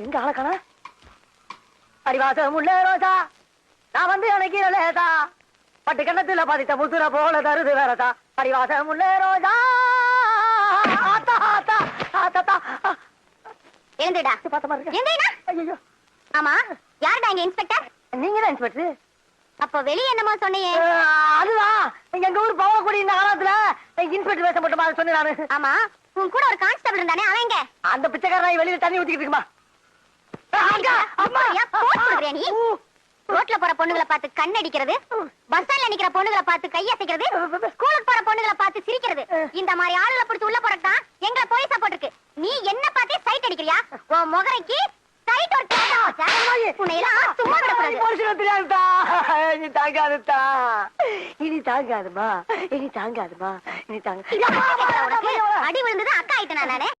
எங்க ஆளக்கான அடிவாசம் உள்ள ரோசா நான் வந்து அணைக்கிற லேசா. பட்டு கண்ணத்துல பதித்த முசுர போல தருது வேறதா அடிவாசம் உள்ள ரோசா. ஆத்தா ஆத்தா ஆத்தா எழுந்துடா பார்த்த மாதிரி இருக்கு. எந்திரிடா ஐயையோ, ஆமா யாருடா இங்க இன்ஸ்பெக்டர் நீங்க தான் இன்ஸ்பெக்டர் அப்போ வெளிய என்னமோ சொன்னியே அதுதான் எங்க ஊர் பவளக்குடி இந்த காலத்துல இன்ஸ்பெக்டர் வேஷம் போட்டு மாதிரி சொன்னேன் நானு. ஆமா உன் கூட ஒரு கான்ஸ்டபிள் இருந்தானே அவன் எங்க? அந்த பிச்சைக்காரன் வெளியில தண்ணி ஊத்திக்கிட்டு இருக்குமா? ரோட்ல போற பொண்ணுகளை பார்த்து கண் அடிக்கிறது பஸ் ஸ்டாண்ட்ல நிக்கிற பார்த்து கையசைக்கிறது ஸ்கூலுக்கு போற பொண்ணுகளை பார்த்து சிரிக்கிறது. இந்த மாதிரி ஆளுகளை பிடிச்சு உள்ள போறதுதான் எங்களை போலீஸா போட்டிருக்கு. நீ என்ன பார்த்தே சைட் அடிக்கிறியா? உன் முகரைக்கு சைட் ஒரு. இனி தாங்காதுதா. இனி தாங்காதுமா. இனி தாங்காதுமா. இனி தாங்க. அடி விழுந்தது அக்கா ஆயிட்டேனா நானு?